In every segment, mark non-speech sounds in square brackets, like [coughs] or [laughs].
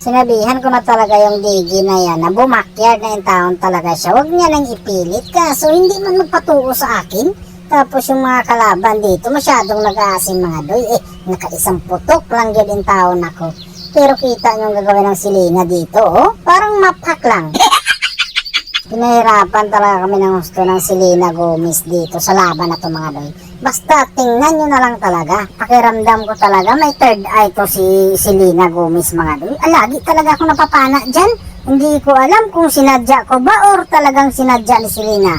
Sinabihan ko na talaga yung digi na yan na bumakyard na yung taon talaga siya. Huwag niya nang ipilit kaso hindi man magpatuo sa akin. Tapos yung mga kalaban dito masyadong nag-aasin mga doy. Eh, nakaisang putok lang yun yung taon ako. Pero kita niyo ang gagawin ng silina dito, oh. Parang mapak lang. Pinahirapan talaga kami ng gusto ng Selena Gomez dito sa laban na to mga doy. Basta tingnan nyo na lang talaga. Pakiramdam ko talaga may third eye to si Selena Gomez mga doy. Ah, lagi talaga ako napapana dyan. Hindi ko alam kung sinadya ko ba or talagang sinadya ni Selena.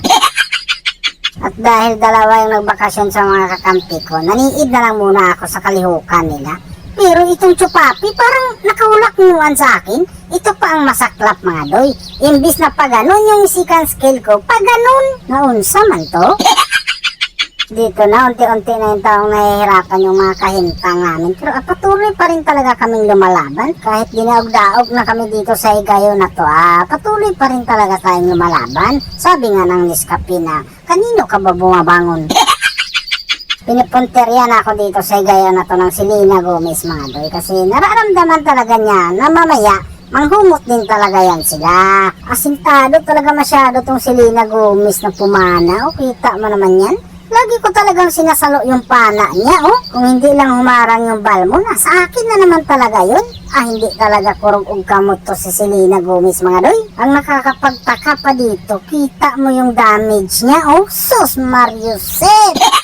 [laughs] At dahil dalawa yung nagbakasyon sa mga kakampi ko, naniid na lang muna ako sa kalihukan nila. Pero itong chupapi parang nakahulak nuan sa akin. Ito pa ang masaklap mga doy. Imbis na pa ganun yung sikan skill ko, pa ganun. Naunsa man to. [laughs] Dito na, unti-unti na yung taong nahihirapan yung mga kahintang namin. Pero ah, patuloy pa rin talaga kaming lumalaban. Kahit dinaog-daog na kami dito sa igayo na to, ah, patuloy pa rin talaga tayong lumalaban. Sabi nga ng na, kanino ka ba bumabangon? [laughs] Pinipunterian ako dito sa igayo na to ng Selena Gomez mga doy kasi nararamdaman talaga niya na mamaya manghumot din talaga yan sila. Asintado talaga masyado tong Selena Gomez na pumana. O kita mo naman yan. Lagi ko talagang sinasalo yung pana niya, oh. Kung hindi lang humarang yung bal mo, nasa akin na naman talaga yun. Ah, hindi talaga kurog og kamot to si Selena Gomez, mga doy. Ang nakakapagtaka pa dito, kita mo yung damage niya, oh. Sus, Mario Set!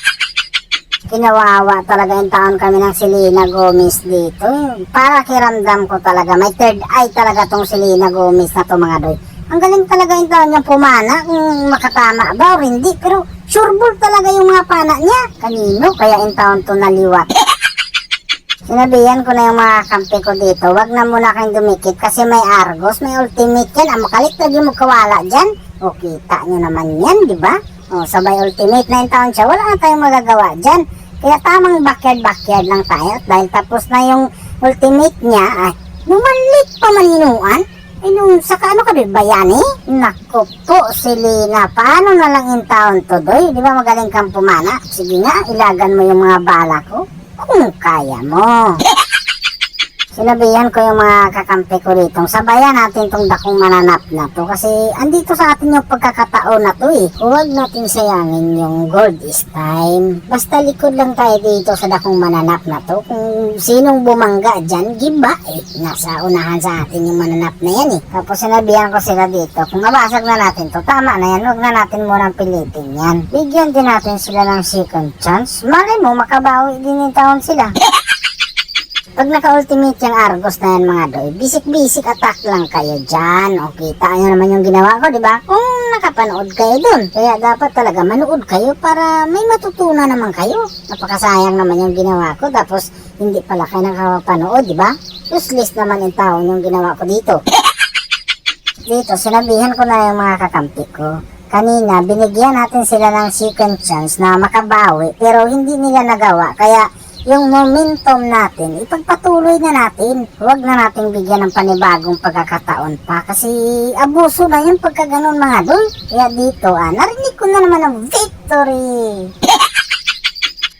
Kinawawa talaga yung taon kami ng Selena Gomez dito. Para kiramdam ko talaga, may third eye talaga tong Selena Gomez na to mga doy. Ang galing talaga yung taon niyang pumana, kung makatama ba o hindi. Pero sure ball talaga yung mga pana niya. Kanino kaya yung taon to naliwat? [laughs] Sinabihan ko na yung mga kampi ko dito, wag na muna kayong dumikit kasi may Argos, may ultimate yan. Ang makalit lagi mo kawala dyan. O kita nyo naman yan, di ba? O sabay ultimate na yung taon siya, wala na tayong magagawa dyan. Kaya tamang backyard-backyard lang tayo. At dahil tapos na yung ultimate niya, ay, numanlit pa maninuan. Eh, nung saka ano ka bayani? Naku po, Selena, paano na lang in town to, doy? Di ba magaling kang pumana? Sige nga, ilagan mo yung mga bala ko. Kung kaya mo. [laughs] Sinabihan ko yung mga kakampi ko rito, sabayan natin tong dakong mananap na to kasi andito sa atin yung pagkakataon na to eh. Huwag natin sayangin yung gold is time. Basta likod lang tayo dito sa dakong mananap na to. Kung sinong bumangga dyan, giba eh. Nasa unahan sa atin yung mananap na yan eh. Tapos sinabihan ko sila dito, kung nabasag na natin to, tama na yan, huwag na natin munang pilitin yan. Bigyan din natin sila ng second chance. Malay mo, makabawi din yung taon sila. [laughs] Pag naka-ultimate yung Argos na yan mga doy, bisik-bisik attack lang kayo dyan. O kita nyo naman yung ginawa ko, di ba? Kung nakapanood kayo dun. Kaya dapat talaga manood kayo para may matutunan naman kayo. Napakasayang naman yung ginawa ko. Tapos hindi pala kayo nakapanood, di ba? Useless naman yung tao yung ginawa ko dito. [coughs] dito, sinabihan ko na yung mga kakampi ko. Kanina, binigyan natin sila ng second chance na makabawi pero hindi nila nagawa. Kaya yung momentum natin, ipagpatuloy na natin. Huwag na natin bigyan ng panibagong pagkakataon pa kasi abuso na yung pagkaganon mga doon. Kaya dito, ah, narinig ko na naman ang victory.